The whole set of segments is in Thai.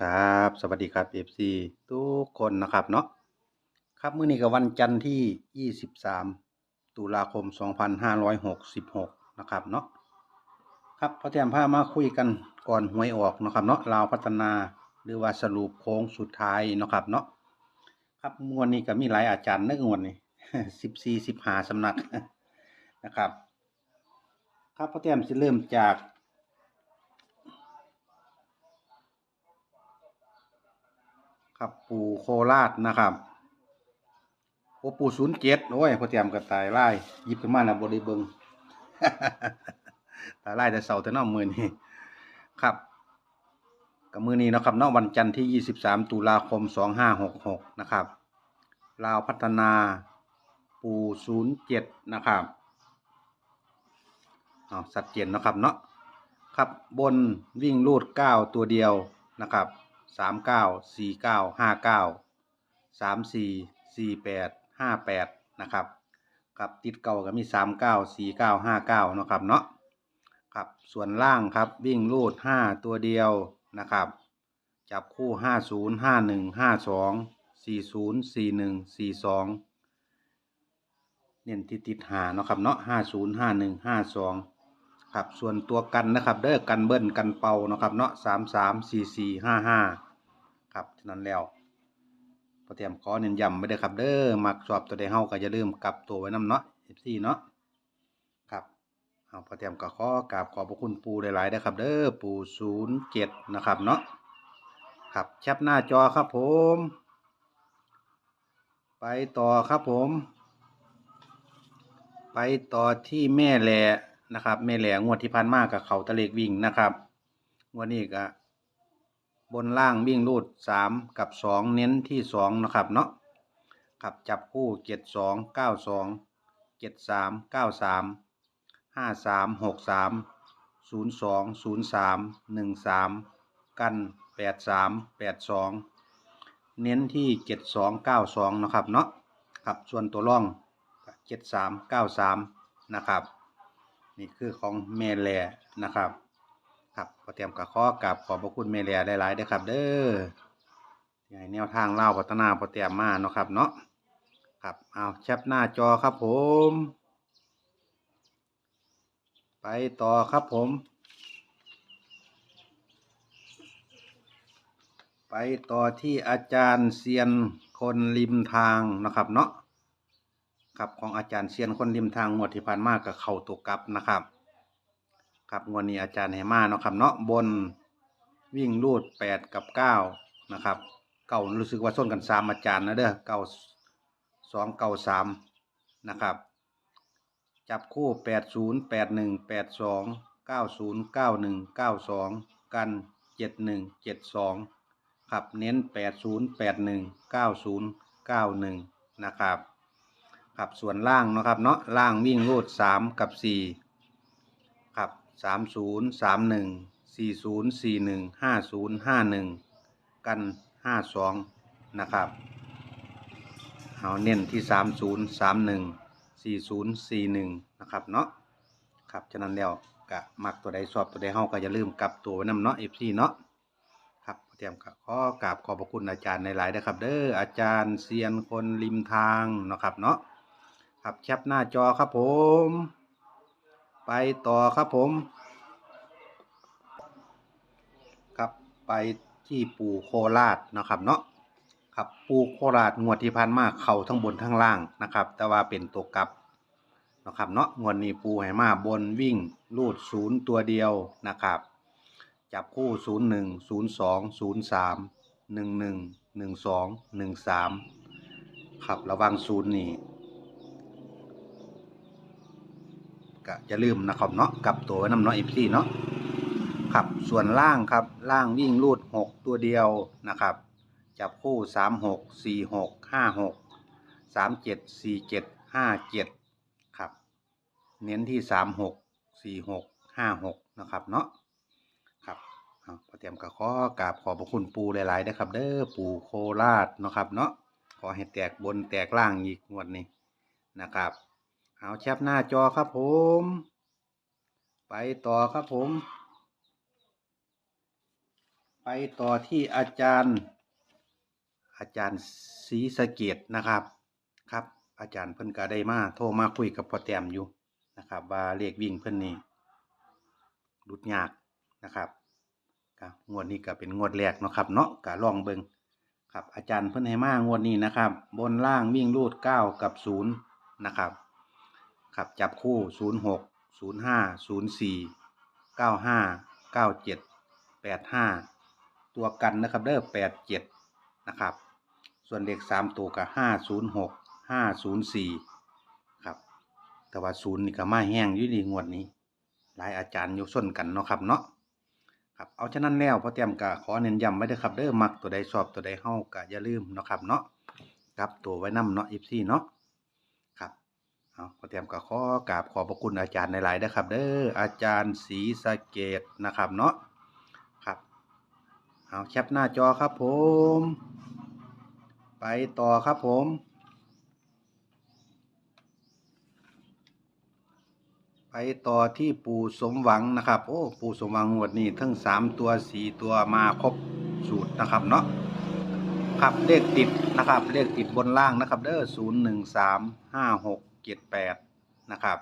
ครับ สวัสดีครับ FC ทุกคนนะครับเนาะครับมื้อนี้ก็วันจันทร์ที่ 23 ตุลาคม 2566 นะครับเนาะครับพอแต้มพามาคุยกันก่อนหวยออกนะครับเนาะลาวพัฒนาหรือว่าสรุปโค้งสุดท้ายนะครับเนาะครับงวดนี้ก็มีหลายอาจารย์นะงวดนี้14 15สำนักนะครับ ครับพอแต้มจะเริ่มจาก ครับปู่โคราชนะครับโอ้ปู่ศูนย์เจ็ดโอ้ยพอเตรียมกระตายไล่หยิบขึ้นมาแล้วบริเบิงตายไล่แต่เสาแต่นอกมือนี้ครับกับมือนี้นะครับนอกวันจันทร์ที่ 23 ตุลาคม 2566 นะครับลาวพัฒนาปู่ศูนย์เจ็ดนะครับเอาสัดเจนนะครับเนาะครับบนวิ่งลูดเก้าตัวเดียวนะครับ สามเก้าสี่เก้าห้าเก้าสามสี่สี่แปดห้าแปดนะครับกับติดเก่าก็มีสามเก้าสี่เก้าห้าเก้านะครับเนาะครับส่วนล่างครับวิ่งรูดห้าตัวเดียวนะครับ จับคู่ห้าศูนย์ห้าหนึ่งห้าสองสี่ศูนย์สี่หนึ่งสี่สองเน้นที่ติดหาเนาะครับเนาะห้าศูนย์ห้าหนึ่งห้าสองครับส่วนตัวกันนะครับเด้อกันเบิ้ลกันเป่านะครับเนาะสามสามสี่สี่ห้าห้า ครับฉะนั้นแล้วพอเตรียมขอเน้นย้ำไม่ได้อครับ เด้อมักชอบตัวใดเฮาก็อย่าลืมกลับตัวไว้นำเนาะ FC เนาะครับเอาพอเตรียมก็ขอกราบขอบพระคุณปู่หลายๆนะครับ เด้อปู่07นะครับเนาะครับแคปหน้าจอครับผม ไปต่อครับผม ไปต่อที่แม่แหล่นะครับแม่แหล่งวดที่ผ่านมากกับเขาตะเลกวิ่งนะครับงวดนี้ก็ บนล่างวิ่งรูดสามกับสองเน้นที่สองนะครับเนาะครับจับคู่เจ็ดสองเก้าสองเจ็ดสามเก้าสามห้าสามหกสามศูนย์สองศูนย์สามหนึ่งสามกันแปดสามแปดสองเน้นที่เจ็ดสองเก้าสองนะครับเนาะครับส่วนตัวร่องเจ็ดสามเก้าสามนะครับ นี่คือของเมลแลนะครับ ครับพอเตรียมกับข้อกราบขอบพระคุณเมเลียหลายๆด้อครับ เด้อให้แนวทางเล่าพัฒนาพอเตรียมมาเนาะครับ เนาะครับเอาแคปหน้าจอครับผม ไปต่อครับผม ไปต่อที่อาจารย์เซียนคนริมทางนะครับเนาะครับของอาจารย์เซียนคนริมทางงวดที่ผ่านมากับเข่าตัวกับนะครับ ครับงวดนี้อาจารย์ให้มาเนาะครับเนาะบนวิ่งรูดแปดกับเก้านะครับเก่ารู้สึกว่าส้นกันสามอาจารย์นะเด้อเก้าสองเก้าสามนะครับจับคู่แปดศูนย์แปดหนึ่งแปดสองเก้าศูนย์เก้าหนึ่งเก้าสองกันเจ็ดหนึ่งเจ็ดสองครับเน้นแปดศูนย์แปดหนึ่งเก้าศูนย์เก้าหนึ่งนะครับครับส่วนล่างเนาะครับเนาะล่างวิ่งรูดสามกับสี่ สามศูนย์สามหนึ่งสี่ศูนย์สี่หนึ่งห้าศูนย์ห้าหนึ่งกันห้าสองนะครับเอาเน้นที่สามศูนย์สามหนึ่งสี่ศูนย์สี่หนึ่งนะครับเนาะครับฉะนั้นแล้วกะมักตัวใดชอบตัวใดเฮาก็อย่าลืมกลับตัวไว้นำเนาะเอฟซีเนาะครับเตรียมกับขอกราบขอบพระคุณอาจารย์ในหลายๆนะครับ เด้ออาจารย์เซียนคนริมทางนะครับเนาะครับแคปหน้าจอครับผม ไปต่อครับผม ครับไปที่ปู่โคราชนะครับเนาะครับปู่โคราชงวดที่ผ่านมาเข่าทั้งบนทั้งล่างนะครับ แต่ว่าเป็นตัวกลับนะครับเนาะงวดนี้ปู่ให้มาบนวิ่งลูดศูนย์ตัวเดียวนะครับ จับคู่ศูนย์หนึ่งศูนย์สองศูนย์สามหนึ่งหนึ่งหนึ่งสองหนึ่งสามครับระวังศูนย์นี่ ก็อย่าลืมนะครับเนาะกลับตัวไว้นำเนาะอีพีเนาะครับส่วนล่างครับล่างวิ่งรูดหกตัวเดียวนะครับจับคู่สามหกสี่หกห้าหกสามเจ็ดสี่เจ็ดห้าเจ็ดครับ เน้นที่สามหกสี่หกห้าหกนะครับเนาะครับเอาพอเตรียมกับข้อกราบขอบพระคุณปูหลายๆนะครับ เด้อปูโคราชนะครับเนาะขอให้แตกบนแตกล่างอีกงวดนี้นะครับ เอาแคปหน้าจอครับผม ไปต่อครับผม ไปต่อที่อาจารย์ อาจารย์ศรีสะเกดนะครับครับ อาจารย์เพิ่นก็ได้มาโทรมาคุยกับพ่อแต้มอยู่นะครับ ว่าเลขวิ่งเพิ่นนี่หลุดยากนะครับก็งวดนี้ก็เป็นงวดแรกเนาะครับ เนาะก็ลองเบิงครับ อาจารย์เพิ่นให้มางวดนี้นะครับ บนล่างวิ่งรูดเก้ากับศูนย์นะครับ ครับจับคู่ศูนย์หกศูนย์ห้าศูนย์สี่เก้าห้าเก้าเจ็ดแปดห้าตัวกันนะครับเด้อแปดเจ็ดนะครับ ส่วนเลขสามตัวกับห้าศูนย์หกห้าศูนย์สี่ครับ แต่ว่าศูนย์นี่ก็มาแห้งอยู่ดีงวดนี้ หลายอาจารย์อยกส้นกันเนาะครับเนาะครับเอาฉะนั้นแล้วพอเตรียมกะขอเน้นย้ำไว้เด้อครับเด้อมักตัวใดชอบตัวใดเฮากะอย่าลืมเนาะครับเนาะครับตัวไว้นํเนาะอีซี่เนาะ เอาพอเตรียมกะขอกราบขอบพระคุณอาจารย์ในหลายๆนะครับ เด้ออาจารย์ศรีสะเกดนะครับเนาะครับเอาแคปหน้าจอครับผม ไปต่อครับผมไปต่อที่ปู่สมหวังนะครับ โอ้ปู่สมหวังงวดนี้ทั้งสามตัวสี่ตัวมาครบสูตรนะครับเนาะครับเลขติดนะครับเลขติดบนล่างนะครับเด้อศูนย์หนึ่งสามห้าหก เจ็ดแปดนะครับ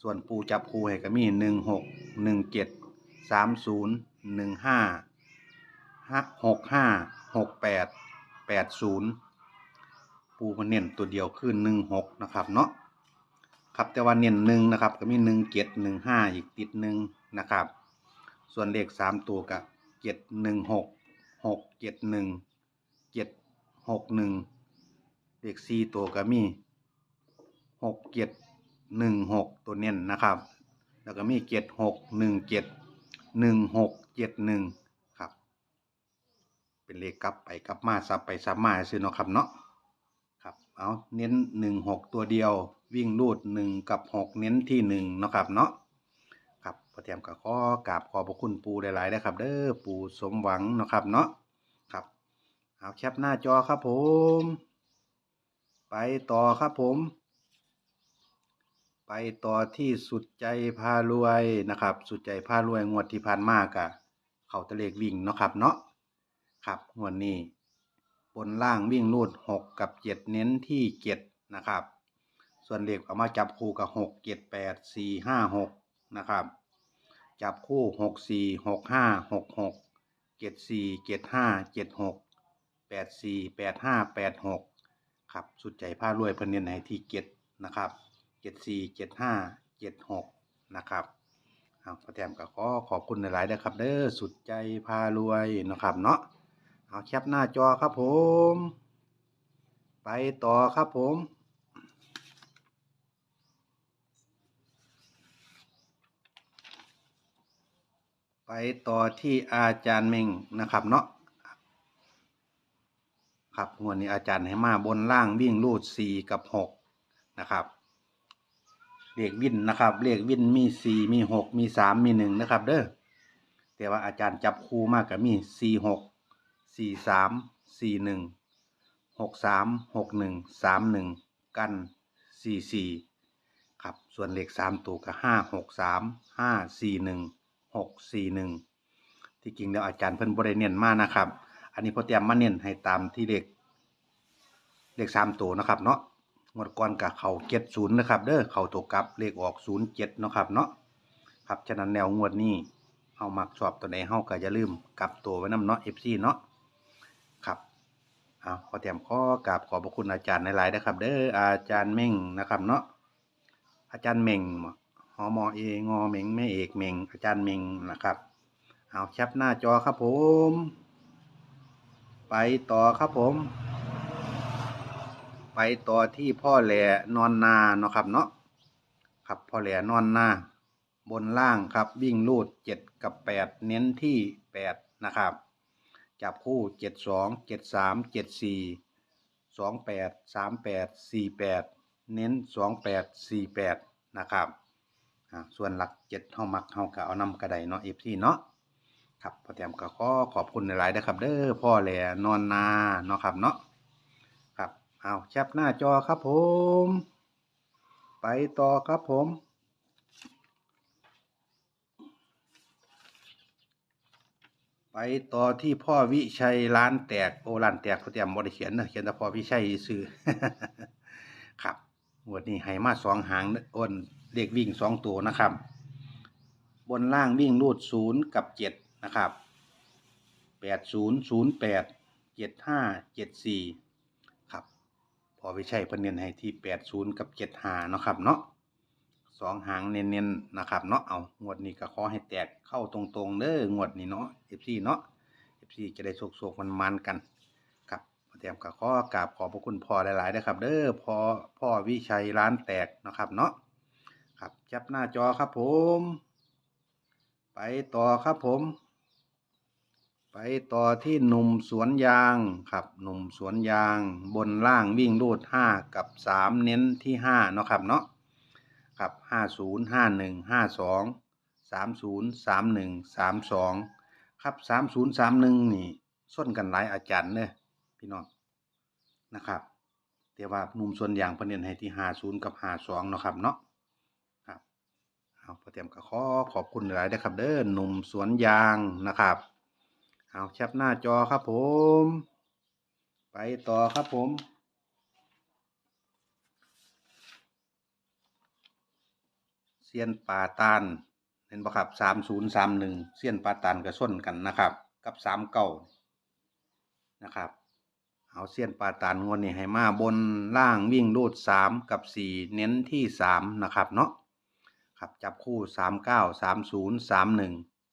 ส่วนปูจับคูให้ก็มีหนึ่งหกหนึ่งเจ็ดสามศูนย์หนึ่งห้าหกห้าหกแปดแปดศูนย์ปูมันเน้นตัวเดียวคือหนึ่งหกนะครับเนาะครับแต่ว่าเน้นหนึ่งนะครับก็มีหนึ่งเจ็ดหนึ่งห้าอีกติดหนึ่งนะครับ ส่วนเลขสามตัวกับเจ็ดหนึ่งหกหกเจ็ดหนึ่งเจ็ดหกหนึ่งเลขสี่ตัวก็มี หกเจ็ดหนึ่งหกตัวเน้นนะครับ แล้วก็มีเจ็ดหกหนึ่งเจ็ดหนึ่งหกเจ็ดหนึ่งครับ เป็นเลขกลับไปกลับมาซับไปซับมาซื้อเนาะครับเนาะครับเอาเน้นหนึ่งหกตัวเดียว วิ่งรูดหนึ่งกับหกเน้นที่หนึ่งเนาะครับเนาะครับพอเตรียมกับข้อกราบขอบพระคุณปูหลายๆนะครับ เด้อปูสมหวังเนาะครับเนาะครับเอาแคปหน้าจอครับผม ไปต่อครับผม ไปต่อที่สุดใจพารวยนะครับ สุดใจพารวยงวดที่ผ่านมากะเขาตะเลกวิ่งเนาะครับเนาะครับงวดนี้บนล่างวิ่งรูดหกกับเจ็ดเน้นที่เจ็ดนะครับ ส่วนเลขเอามาจับคู่กับหกเจ็ดแปดสี่ห้าหกนะครับ จับคู่หกสี่หกห้าหกหกเจ็ดสี่เจ็ดห้าเจ็ดหกแปดสี่แปดห้าแปดหกครับสุดใจผ้ารวยเพิ่นเน้นให้ที่เจ็ดนะครับ เจ็ดสี่เจ็ดห้าเจ็ดหกนะครับเอาพอแถมก็ขอขอบคุณหลายๆนะครับ เด้อสุดใจพารวยนะครับเนาะเอาแคปหน้าจอครับผม ไปต่อครับผมไปต่อที่อาจารย์เมงนะครับเนาะครับงวดนี้อาจารย์ให้มาบนล่างวิ่งรูดสี่กับหกนะครับ เลขวินนะครับเลขวินมีสี่มีหกมีสามมีหนึ่งนะครับ เด้อแต่ว่าอาจารย์จับคู่มากกับมีสี่หกสี่สามสี่หนึ่งหกสามหกหนึ่งสามหนึ่งกันสี่สี่ครับส่วนเลขสามตัวก็ห้าหกสามห้าสี่หนึ่งหกสี่หนึ่งที่จริงแล้วอาจารย์เพิ่นบริเนียนมากนะครับ อันนี้พอเตรียมมาเน้นให้ตามที่เลขเลขสามตัวนะครับเนาะ งวดก่อนกับเขาเจ็ดศูนย์นะครับ เด้อเขาตัวกลับเลขออกศูนย์เจ็ดนะครับเนาะครับฉะนั้นแนวงวดนี้เฮามักชอบตัวไหนเฮาก็อย่าลืมกลับตัวไว้นำเนาะ FC เนาะครับเอาขอแถมข้อกราบขอบพระคุณอาจารย์หลายๆนะครับ เด้ออาจารย์เม่งนะครับเนาะอาจารย์เม่งหอมอเองอเม่งแม่เอกเม่งอาจารย์เม่งนะครับเอาแคปหน้าจอครับผม ไปต่อครับผม ไปต่อที่พ่อแหล่นอนนาเนาะครับเนาะครับพ่อแหล่นอนนาบนล่างครับวิ่งลูดเจ็ดกับแปดเน้นที่แปดนะครับ จับคู่เจ็ดสองเจ็ดสามเจ็ดสี่สองแปดสามแปดสี่แปดเน้นสองแปดสี่แปดนะครับส่วนหลักเจ็ดเฮามักเฮากะเอานำกระไดเนาะเอฟซีเนาะครับพอแถมก็ขอขอบคุณหลายๆนะครับ เด้อพ่อแหล่นอนนาเนาะครับเนาะ เอาแคปหน้าจอครับผม ไปต่อครับผม ไปต่อที่พ่อวิชัยร้านแตกโอร้านแตกเขาเตรียมบริเขียนนะเขียนแต่พ่อวิชัยซื้อครับงวดนี้ให้มาสองหางอ้นเลขวิ่งสองตัวนะครับ บนล่างวิ่งรูดศูนย์กับเจ็ดนะครับแปดศูนย์ศูนย์แปดเจ็ดห้าเจ็ดสี่ พอวิชัยเพิ่นเน้นให้ที่แปดศูนย์กับเจ็ดหาเนาะครับเนาะสองหางเน้นๆนะครับเนาะเอางวดนี้ก็ขอให้แตกเข้าตรงๆเด้องวดนี้เนาะเอฟซีเนาะเอฟซีจะได้โศกๆมันๆกันครับเตรียมกับข้อกราบขอบพระคุณพ่อหลายๆนะครับ เด้อพ่อพ่อวิชัยร้านแตกนะครับเนาะครับจับหน้าจอครับผม ไปต่อครับผม ไปต่อที่หนุ่มสวนยางครับหนุ่มสวนยางบนล่างวิ่งรูดห้ากับสามเน้นที่ห้าเนาะครับเนาะครับห้าศูนย์ห้าหนึ่งห้าสองสามศูนย์สามหนึ่งสามสองครับสามศูนย์สามหนึ่งนี่ส้นกันหลายอาจารย์เนอะพี่น้องนะครับแต่ว่าหนุ่มสวนยางเพนเน้นให้ที่ห้าศูนย์กับห้าสองเนาะครับเนาะครับเอาพอเตรียมก็ขอขอบคุณหลายนะครับเด้อหนุ่มสวนยางนะครับ เอาแคปหน้าจอครับผม ไปต่อครับผมเสียนป่าตานเห็นปะครับสามศูนย์สามหนึ่งเสียนป่าตานกับส้นกันนะครับ กับสามเก้านะครับ เอาเสียนป่าตานงวนนี่ให้มาบนล่างวิ่งรูดสามกับสี่เน้นที่สามนะครับเนาะครับจับคู่สามเก้าสามศูนย์สามหนึ่ง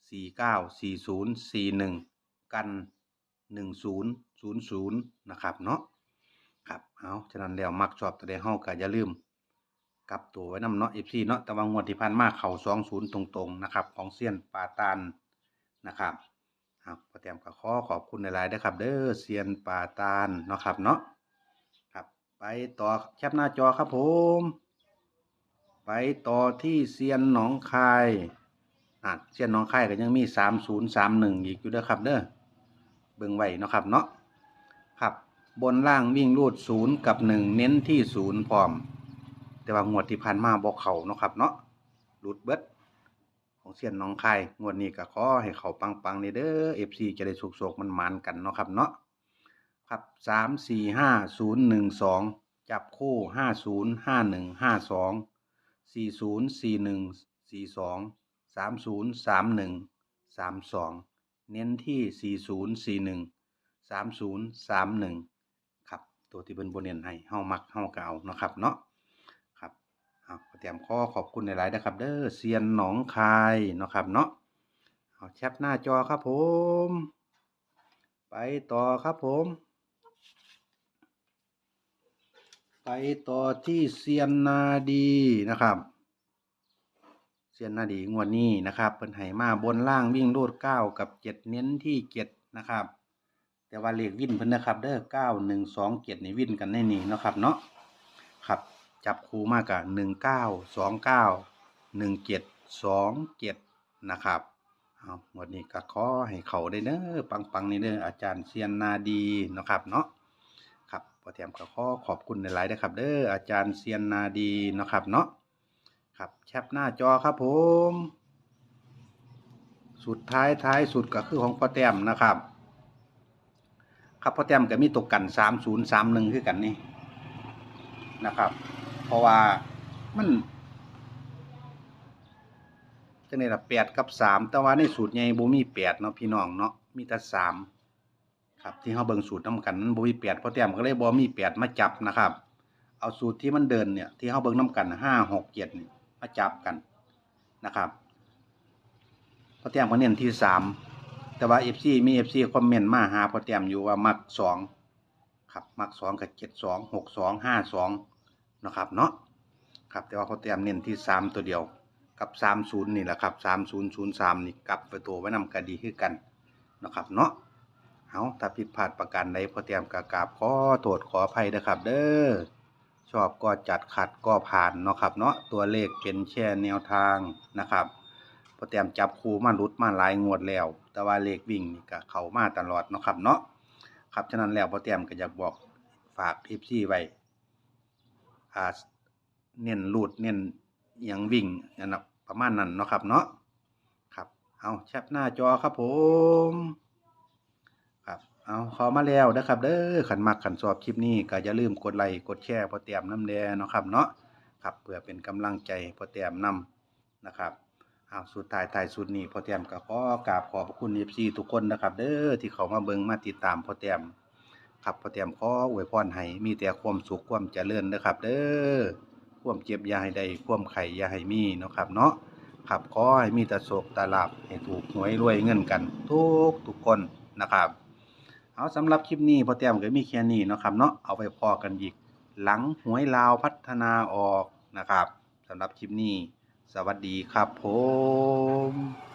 สี่เก้าสี่ศูนย์สี่หนึ่ง กันหนึ่งศูนย์ศูนย์ศูนย์นะครับเนาะครับเอาฉะนั้นแล้วมักชอบตัวใดเฮาก็อย่าลืมกลับตัวไว้นำเนาะ FC เนาะแต่ว่างวดที่ผ่านมาเข้าสองศูนย์ตรงๆนะครับของเซียนปาตานนะครับครับพอเตรียมก็ขอขอบคุณหลายๆนะครับ เด้อเซียนปาตานเนาะครับเนาะครับไปต่อแคปหน้าจอครับผม ไปต่อที่เซียนหนองคายอะเซียนหนองคายก็ยังมีสามศูนย์สามหนึ่งอีกอยู่เด้อครับเด้อ เบิ่งไว้เนาะครับเนาะครับ บนล่างวิ่งรูดศูนย์กับหนึ่งเน้นที่ศูนย์พร้อม แต่ว่างวดที่ผ่านมาบอกเขาเนาะครับเนาะรูดเบิดของเซียนหนองคายงวดนี้ก็ขอให้เขาปังๆเลยเด้อเอฟซีจะได้สุกๆมันมันกันเนาะครับเนาะครับสามสี่ห้าศูนย์หนึ่งสองจับคู่ห้าศูนย์ห้าหนึ่งห้าสองสี่ศูนย์สี่หนึ่งสี่สองสามศูนย์สามหนึ่งสามสอง เน้นที่สี่ศูนย์สี่หนึ่งสามศูนย์สามหนึ่งครับ ตัวที่เป็นบนเน้นให้เฮามักเฮาเก่าเนาะครับเนาะครับเอาเตรียมข้อขอบคุณหลายๆนะครับ เด้อเซียนหนองคายนะครับเนาะเอาแคปหน้าจอครับผม ไปต่อครับผม ไปต่อที่เซียนนาดีนะครับ ซียนนาดีงวดนี้นะครับเป็นไห่มาบนล่างวิ่งรูดเก้ากับเจ็ดเน้นที่เจ็ดนะครับ แต่ว่าเลขวิ่นเพิ่นนะครับเด้อเก้าหนึ่งสองเจ็ดนี่วิ่นกันในนี่นะครับเนาะครับจับคูมากกับหนึ่งเก้าสองเก้าหนึ่งเจ็ดสองเจ็ดนะครับเอางวดนี้ก็ขอให้เขาได้เด้อปังๆนี่เด้ออาจารย์เซียนนาดีนะครับเนาะครับพอเตรียมก็ขอขอบคุณในไลน์นะครับ เด้ออาจารย์เซียนนาดีนะครับเนาะ ครับแคปหน้าจอครับผม สุดท้ายท้ายสุดก็คือของพ่อแต้มนะครับ ครับพ่อแต้มก็มีตกกันสามศูนย์สามหนึ่งคือกันนี่นะครับ เพราะว่ามันจังไดล่ะแปดกับสามแต่ว่าในสูตรใหญ่บ่มีแปดเนาะพี่น้องเนาะมีแต่สามครับที่เขาเบิ่งสูตรน้กันมันบ่มีแปดพราะแต้มก็เลยบ่มีแปดมาจับนะครับ เอาสูตรที่มันเดินเนี่ยที่เขาเบิ่งน้กันห้าหกเจ็ดนี่ มาจับกันนะครับพราะแต้มก็เน้นที่สามแต่ว่าเอฟซีมีเอฟซีคอมเมนต์มาหาพราะแต้มอยู่ว่ามักสองครับมักสองกับเจ็ดสองหกสองห้าสองนะครับเนาะครับแต่ว่าพราะแต้มเน้นที่สามตัวเดียวกับสามศูนย์นี่แหละครับสามศูนย์ศูนย์สามนี่กลับไปตัวไว้นำกันดีคือกันนะครับเนาะเอาถ้าผิดพลาดประการใดพอเตรียมกากราบขอโทษขออภัยนะครับ เด้อ ชอบก็จัดขัดก็ผ่านเนาะครับ เนาะตัวเลขเป็นแช่แนวทางนะครับพอเตรียมจับคูมารุดมาหลายงวดแล้ว แต่ว่าเลขวิ่งนี่ก็เข้ามาตลอดเนาะครับเนาะครับฉะนั้นแล้วพอเตรียมก็อยากบอกฝากทิปซี่ไว้อ่าเน้นรูดเน้นอหยังวิ่งนะประมาณนั้นเนาะครับเนาะครับเอาแชปหน้าจอครับผม เอาขอมาแล้วนะครับเด้อขันมักขันชอบคลิปนี้ก็อย่าลืมกดไลค์กดแชร์พอเตรียมน้ำแดงเนาะครับเนาะครับเพื่อเป็นกำลังใจพอเตรียมนำนะครับเอาสุดท้ายท้ายสุดนี้พอเตรียมก็ขอกราบขอบพระคุณ FC ทุกคนนะครับเด้อที่เขามาเบิ่งมาติดตามพอเตรียมครับพอเตรียมขออวยพรให้มีแต่ความสุขความเจริญนะครับ เด้อความเจ็บยาให้ได้ความไข่ยาให้มีเนาะครับเนาะครับขอให้มีแต่โศกตาลาบให้ถูกหวยรวยเงินกัน ทุกทุกคนนะครับ เอาสำหรับคลิปนี้พอเตรียมก็มีแค่นี้เนาะครับเนาะเอาไปพอกันอีก หลังหวยลาวพัฒนาออกนะครับสำหรับคลิปนี้ สวัสดีครับผม